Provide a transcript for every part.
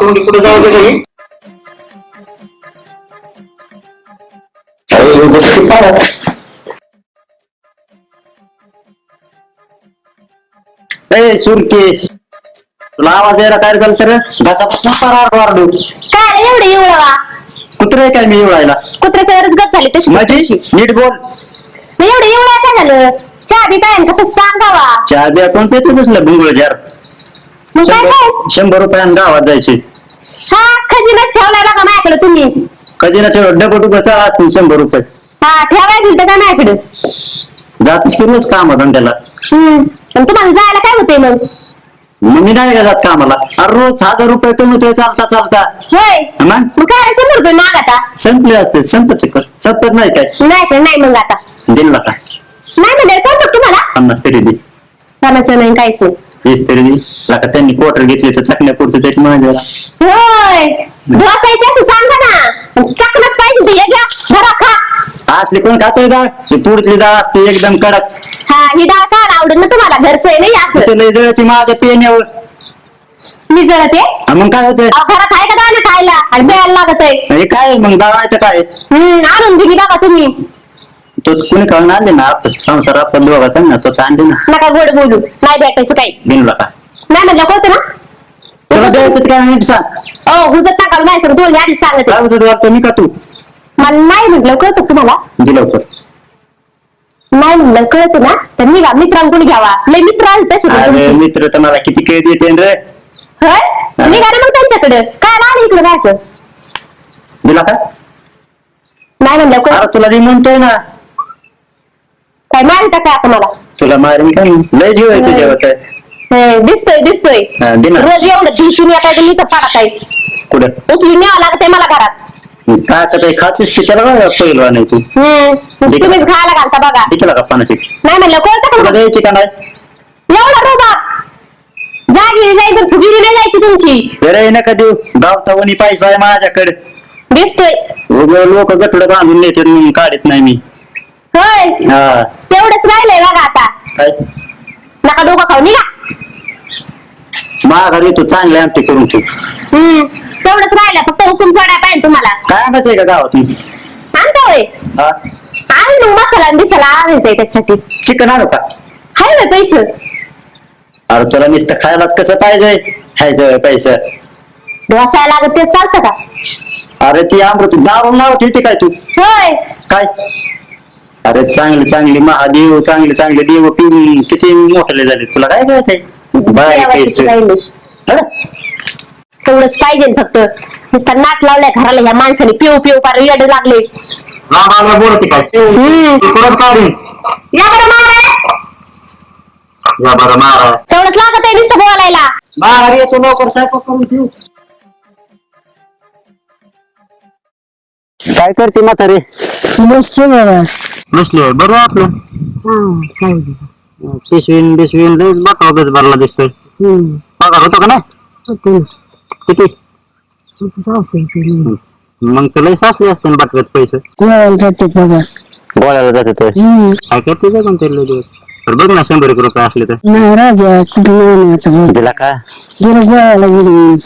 तोंडी कुठे जाऊ दे नाही अरे बस की पाण्यात. ए सुरके तुला आवाज यायला काय झालं तर? घसा पार वारडू काय एवढे एवढा कुत्रे काय मी एवढायला कुत्र्याच्या वरच गत झाली तशी माझी? नीट बोल. मग एवढं एवढा काय झालं? चहा बी काय का सांगावा. चहा बिया कोण पेतो तसलं बुंगळ जार. मग काय शंभर रुपयानं गावात जायचे. हा खजिनाच ठेवलाय का माझ्याकडे तुम्ही. कधी ना ठेव डबल रुपये चला असतील शंभर रुपये. हा ठेवाय दिलं का माझ्याकडे? की रोज काम होतं त्याला. हम्म आणि तुम्हाला जायला काय होते मग? मग मी नाही का जात कामाला? अरे रोज हजार रुपये कमवतोय चालता चालता. होय. मग? मग काय शंभर रुपये माग आता? संपले असते संपत कर संपत नाही काय? नाही तर नाही मग आता. दिल का? नाही म्हणजे करतो तुम्हाला? पन्नास तरी दे. कामाचं नाही काहीच नाही. वीस तरी दे लाका त्यांनी क्वार्टर घेतले तर चकण्या पुरते त्याची म्हणायला होय. ढोसायचे असं सांगा ना. पाहिजे ते. एक खा. असली कोण खातोय डाळ? ही पुढची डाळ असते एकदम कडक. हा ही डाळ काय आवडत ना तुम्हाला? घरचं आहे नाही असं. ते लय जळती माझ्या पेण्यावर. मी जळते? हा, मग काय होतंय? अहो, घरात आहे का दाणे खायला. आणि प्यायला लागत आहे हे काय मग? दळायचं काय हम्म आणून दिली बघा तुम्ही. तो कुणी खाऊन आणले ना आपला संसार आपण दोघाचा ना तो आणले ना. नका गोड बोलू. नाही भेटायचं काही. दिनला का नाही म्हणलं कळतं तुला ना द्यायचं काय नीट सांग. हो हुजत टाकाल नाही सर दोन आधीच सांगते. काय होतं वाटतं? मी का तू? मला नाही म्हटलं कळतं तुम्हाला? दिलं लवकर. नाही म्हणलं कळतं ना? तर निघा मित्रांकडून घ्यावा? लय मित्र आले तसे पण अरे तुमचे. मित्र तर मला किती कैद येते रे. होय? निघा ना मग त्यांच्याकडे. काय आलं इकडे बायको दिला का? नाही म्हणलं कळतं अरे तुला जे म्हणतोय ना काय मारिता काय आता मला? तुला मारेन का? लय जीव आहे तुझ्यावर तर. हे, दिसतोय दिसतोय. हा, दे ना. रोज एवढं दिवसून येताय मी तर पाडत आहे कुठं? उचलून न्यावं लागत मला घरात. काय आता काही खातीस की त्याला काय पहिलवा नाही तू. हम्म ठीक. तुम्हीच खायला घालता बघा. दिला का पानाची नाही म्हणलं कळतं का तुला? द्यायची का नाही? एवढा रोबा जागिरी नाही तर फुगिरी नाही जायची तुमची. अरे नका देऊ. गावतावणी पैसा आहे माझ्याकडे. दिसतोय. लोक गटड बांधून म्हणून काढत नाही मी. होय. हा. तेवढंच राहिलंय बघा आता. काय? नका डोकं खाऊ निघा. माघारी तू चांगले आमटे करून ठेव. हम्म. तेवढंच राहिलं फक्त हुकूम सोडायला पाहिजे तुम्हाला. काय आणायचंय का गावातून आणता होय. हा. आणि मसाला आणि बिसाला आणायचंय त्याच्यासाठी. चिकन आणू का? हाय ना पैसे. अरे तुला नुसतं खायलाच कसं पाहिजे? खायचं पैसे. डोसायला लागत ते चालतं का? अरे ती अमृत दारू नाव ठेवते काय तू? होय. काय? अरे चांगले चांगले महादेव चांगले चांगले देव पिऊन किती मोठे झाले. तुला काय कळतंय? बाय देवाचीच राहिली. तेवढंच पाहिजे फक्त. नुसता नाट लावलाय घराला ह्या माणसाने. पिऊ पिऊ पार येड लागले. बोलते काय हम्म. तू कुणाच काढून? या बरं मारा या बरं मारा तेवढंच लागत आहे नुसतं बोलायला. माघारी येतो लवकर स्वयंपाक करून ठेव. काय करते म्हातारे? बाबा. बसले बरं आपलं. सांगितलं पिशवीन बिशवीन लयच बाकावगच भरला दिसतोय. पगार होतो का नाही. किती? सासू. मग तर लय सासले असते ना बाटव्यात पैसे. कोणाला जाते बघा. गोळ्याला जाते तर हम्म. काय करते का पण ते लय दिवस. तर बघ ना शंभर एक रुपये असले तर. नाही राजा कुठे नाही आता बघ. दिला का? गेलं गोळ्याला गेली.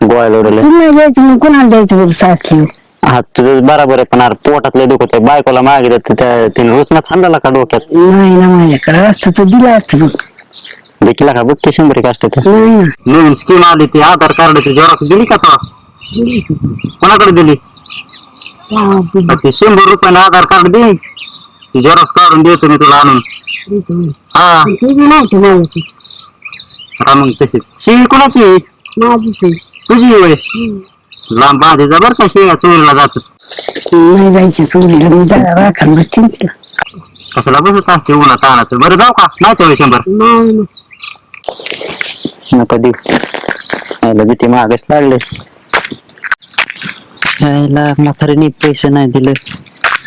गोळ्याला उडले तुला मग कोणाला द्यायचं बघ सासली हा तुझं बरोबर आहे पण अरे पोटात लय दुखत आहे. बायकोला त्या तिने रोचना थांबला का डोक्यात? नाही ना माझ्याकडे असतं तर दिलं असतं बघ. देखील का? बघ ते शंभर एक असते तर. नाही ना. नवीन स्कीम आली ती आधार कार्डची झेरॉक्स दिली का तो कोणाकडे दिली? हा, दिलं. ते शंभर रुपयानं आधार कार्ड दे. झेरॉक्स काढून देतो मी तुला आणून. दिलं. हा. ते बी नव्हतं माझ्याकडे. हा मग तशी शिळी कोणाची? आहे? माझीच आहे. तुझी लांब बांधायचा बरं का शिळ्या चोरीला जातात. नाही जायचं चोरीला मी राखण बसते ना तिला. कशाला बसत असते उन्हा तानाचं? बरं जाऊ का नाही तेवढे शंभर. नका देऊ. यायला जिथे मागच लागले. यायला म्हातारीने पैसे नाही दिले.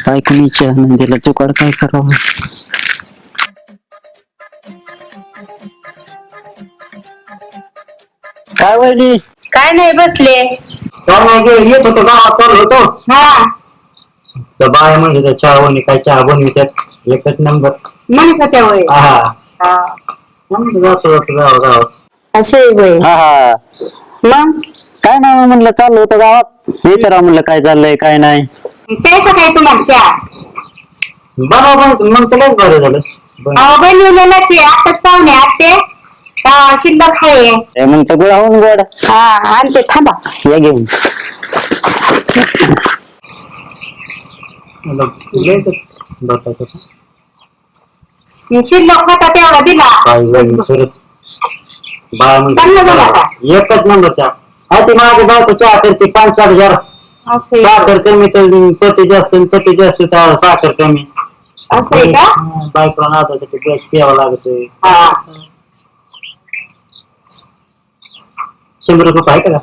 काय कोणी चहा नाही दिला. जुकाड काय करावं? काय वहिनी? काय नाही बसले. येत होतो गावात चाललो होतो. हा. तर बाय म्हणजे त्या चहा वणी काय चहा बनवितात एकच नंबर म्हणत होत्या होय. हा. हा. म्हणलं जातो जातो गावा गावात असं आहे हा हा. मग? काय नाही म्हणलं चाललो होतं गावात. विचारा म्हणलं काय चाललंय काय नाही. प्यायचं काय तुम्हाला चहा? बाबा मग तुलाच बरं झालं. अहो बनवलेलाच आहे. आताच पाहुणे आते अं, शिल्लक आहे हे मग तर गोळा होऊन गोड. हा आणते थांबा. या घेऊन शिल्लक होता तेवढा दिला. चांगला झाला का? एकच नंबरचा ती माझ्या बायको चहा करते पाच सात हजार असं आहे. का? साखर कमी तर पती जास्त पती जास्त तर साखर कमी. असं आहे का? बायकोला नाचायचं ते प्यावं लागत हा. शंभर रुपये आहे का?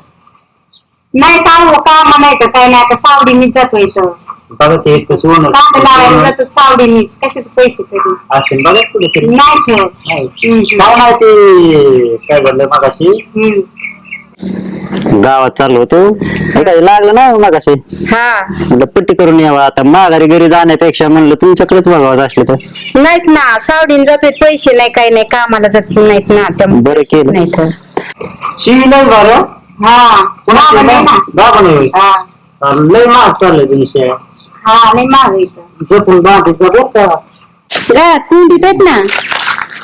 नाही सांगू काम नाही तर काय नाही आता सावडीनीच जातो इथं बघा ते सोनं कांदा लावायला जातो सावडीनीच. कशाचे पैसे तरी? असेल बघा कुठे तरी नाही ठेवत नाही. हम्म. काय नाही ते काय झालं मगाशी? हम्म. गावात चाललो होतो. हे काय लागलं ना मगाशी? हा. म्हणलं पट्टी करून यावं. आता माघारी घरी जाण्यापेक्षा म्हणलं तुमच्याकडेच बघावं असलं तर. नाहीत ना सावडीन जातोय. पैसे नाही काही नाही कामाला जात नाहीत ना. त्यामुळे बरं केलं. नाही तर शिवीलाच बरं हा. बाबा नाही हा. लय महाग चाललंय तुमच्या हा नाही माग इथं. जपून बांधायचं बरं का. घरात कुंडीत आहेत ना?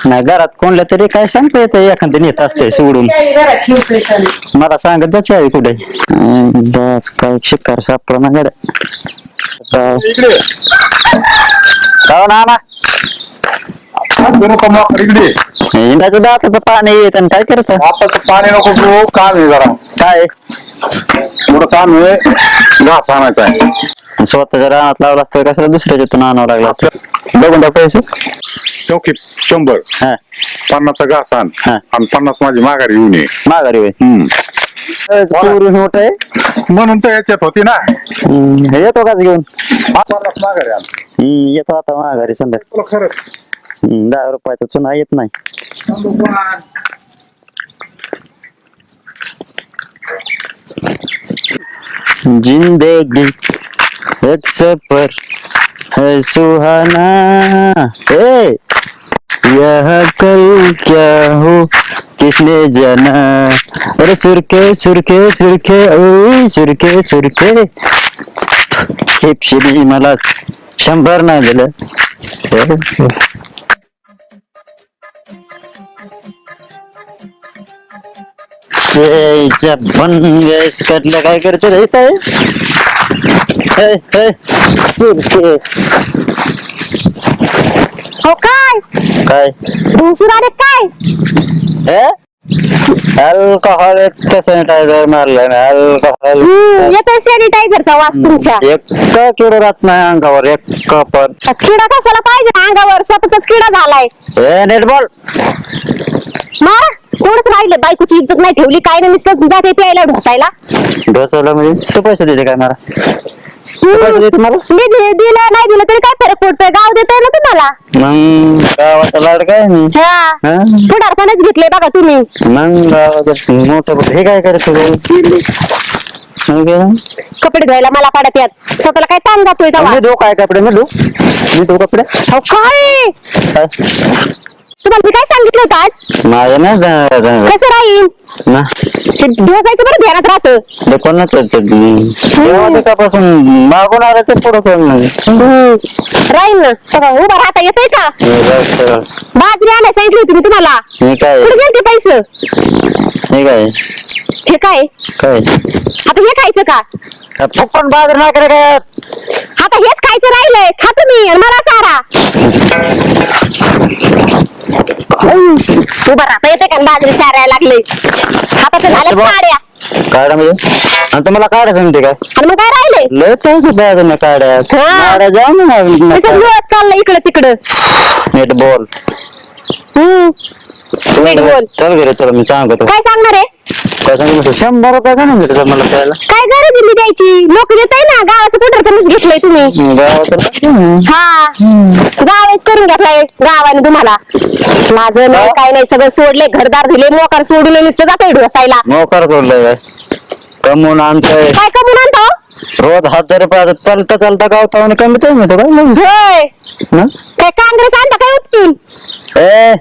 नाही घरात कोणल्या तरी काय सांगता येतं एखादं नेत असते सोडून. घरात ठेवतोय तर. मला सांगत जायची आहे कुठे. दास काय शिकार सापडा ना गड्या. हो ना मग इकडे इंदाचं दाताचं पाणी येत आणि काय करत? आता तर पाणी नको पिऊ काम आहे जरा. काय? थोडं काम आहे घास आणायचा आहे. स्वतःच्या रानात लावला असतं कशाला दुसऱ्याच्या इथून आणावं लागलं असतं? बघून टाक पैसे. चौकी शंभर. हा. पन्नासचा घास आण. हा. आणि पन्नास माझी माघारी येऊन ये. माघारी होय. हम्म. मोठ आहे. म्हणून तर याच्यात होती ना. हम्म, येतो काच घेऊन? हा, पन्नास माघारी आण. हम्म, येतो आता माघारी संध्या. तुला दहा रुपयाचा चुना येत नाही. जिंदगी एक सफर है सुहाना। ए! यह कल क्या हो? किसने जाना? अरे सुरखे सुरखे सुरखे ओ सुरखे सुरखे। हिपशिरी मला शंभर नाही दिलं. तेच्या बनगस कटलं काय? करते रे सुरखे. हो काय? काय? भुसूर आले काय? हे? अल्कोहोल सॅनिटायझर मारलं ना अल्कोहोल. येतोय सॅनिटायझरचा वास तुमच्या. एक किडो राहत नाही अंगावर एक पण. किडा कशाला पाहिजे अंगावर? सततच किडा झालाय. हे नेट बॉल. मार तेवढंच राहिलं बायकोची इज्जत नाही ठेवली काय नाही नुसतं जाते प्यायला ढोसायला. ढोसवलं म्हणजे तू पैसे देते काय मला? पैसे देते मला मी दि- दिलं नाही दिलं तरी काय फरक पडतोय? गाव देतोय ना तुम्हाला? मग गावाचा लाड काय मी हा. हा? पुढारपणच घेतले बघा तुम्ही. मग गावाचं मोठं हे काय करत कपडे धुवायला मला पाडत यात. स्वतःला काय ताण जातोय तेव्हा? मी धो काय कपडे? मी धो मी धो कपडे? अहो, काय? काय? तुम्हाला मी काय सांगितलं होतं आज? जा- जा- कसं राहील? ना. ते बरं ध्यानात राहतं. ते कोणाच त्यापासून मागून आलं ते पुढं कोण नाही राहील ना. उभा राहता येतोय का? बाजरी आणायला सांगितली होती मी तुम्हाला. हे काय? कुठे गेलते पैसे? हे काय? हे काय? काय? आता हे खायचं का? फुकट बाजार नाही करे काय आता हेच खायचं राहिलंय. खा तुम्ही आणि मला चारा. उभा राहता येते का? बाजरी चारायला लागले. हाताचं झालं काड्या. काढा म्हणजे? आणि तुम्हाला म्हणते काय आणि मग काय राहिले? लय चालतं बाजार काढ्या हा. काढ्या जाऊ ना तसं लोळत चाललं इकडं तिकडं. नीट बोल. हम्म. नीट बोल. चल घरी चल मी सांगतो. काय सांगणार आहे? काय सांगितलं शंभर रुपये का नाही भेटत मला प्यायला काय गरज आहे मी द्यायची लोक देत ना गावाचं पुढरपणच घेतलंय तुम्ही. गावात हा. गावाच करून घेतलाय गावाने तुम्हाला. माझं नाही काय नाही सगळं सोडले घरदार दिले मोकार सोडून नुसतं जातोय ढोसायला. मोकार सोडलंय काय? कमवून आणतोय. काय कमून रोज हजार रुपये चालता चालता गावता कमी तर मिळतो काय? मग? होय. ना? काय काँग्रेस आणता काय उपटून ए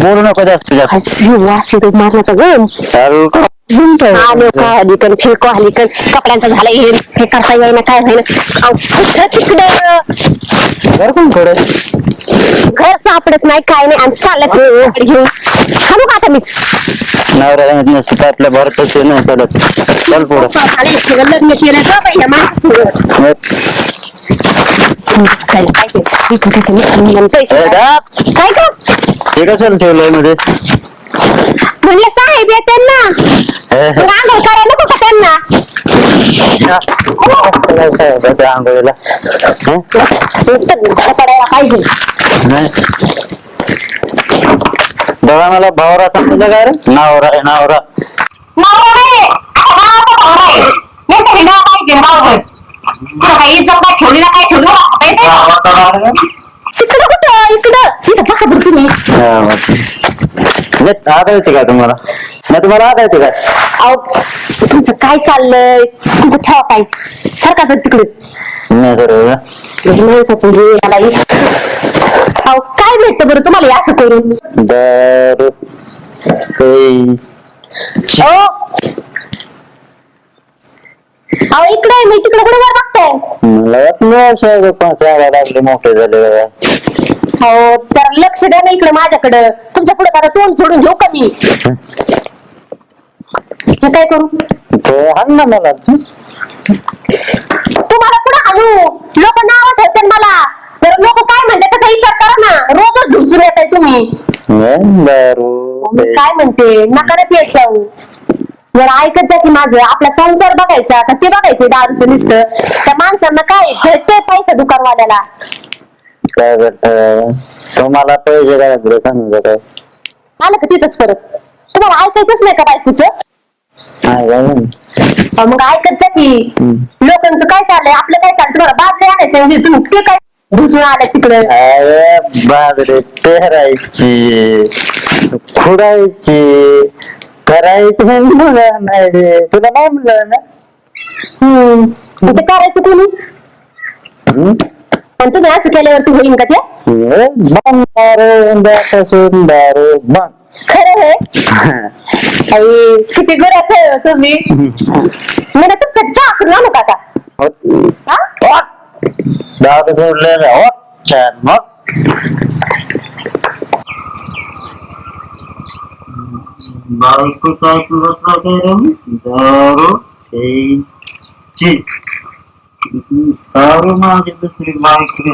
बोलू नको जास्त जास्त. वास येतो मारण्याचा गम अल्कोहोल आलो का हलीकन फिरको हलीकन कपड्यांचं झालं हे हे करता येईना काय होईना. कुठं तिकडं बरं कोण थोडं घर सापडत नाही काय नाही आणि चालत नाही घेऊन. थांबू का आता मीच नवरा नसतं तर आपल्या भारतात नाही चालत. चल पुढं. आणि सगळं लग्न केलं का बाई या माणसाचं? काय पाहिजे? इथं तिथं निघून निघून पैसे ए, दाब. काय का हे ठेवलंयमध्ये? म्हणलं साहेब येते ना. मग आंघोळ करायला नको का त्यांना? साहेबाच्या आंघोळीला हं? नुसतं धडपडायला पाहिजे नाही. बघा मला भावरा सांगितलं काय रे? नावरा आहे नावरा. नवरा नाही. गावाचा भावरा आहे. नुसतं हिंडायला पाहिजे काही इज्जत नाही ठेवली ना काय ठेवली? ना तिकडं कुठं इकडं. इथं बसा बरं तुम्ही. हा, बाकी. नाही, आदळते का तुम्हाला? नाही तुम्हाला आदळते का? अहो तुमचं काय चाललंय? तुमचं ठेवा काय सरका तर तिकडे नाही सर माणसाचं हे याला हे. अहो काय भेटतं बरं तुम्हाला हे असं करून? दर काही अहो. अहो इकडे मी तिकडे कुठे वर बघताय? मला वाटलं असं पाच आला लागले मोठे झाले. हो. जरा लक्ष द्या ना इकडे माझ्याकडं. तुमच्यापुढे आता तोंड सोडून घेऊ का मी? हे काय करू? तो ना मला. तुम्हाला पुढे आणू? लोक नाव ठेवतात मला. तर लोक काय म्हणतात त्याचा विचार करा ना. रोजच ढुसून येत आहे तुम्ही मी काय म्हणते? नका रे पेट जाऊ. जर ऐकत जा की माझं. आपला संसार बघायचा का ते बघायचं दारूचं नुसतं. त्या माणसांना काय भेटतोय पैसा दुकानवाल्याला. काय भेटत तुम्हाला पैसे काय पुढे सांगू काय? आलं का तिथंच परत? तुम्हाला ऐकायचंच नाही का बायकोचं? नाही काय म्हणे? अहो, मग ऐकत जा की. लोकांचं काय चाललंय? आपलं काय चाललं तुम्हाला बाजरी आणायचं म्हणजे तुम्ही ते काय घुसून आल्या तिकडे? अरे बाजरे पेरायची खुडायची करायची म्हणलं नाही. रे तुला नाही म्हणलं ना? करायचं कोणी? हम्म? पण तुम्ही असं केल्यावरती होईल का ते? हे बंद दारू उद्यापासून दारू बंद. खरं आहे. आई, किती गुरात आहे तुम्ही. मला तुमचं चहा करून आणू का आता? हा? दारू सोडलेलं हो. छान मग. बायको दारू प्यायची. दारू माझी दुसरी बायको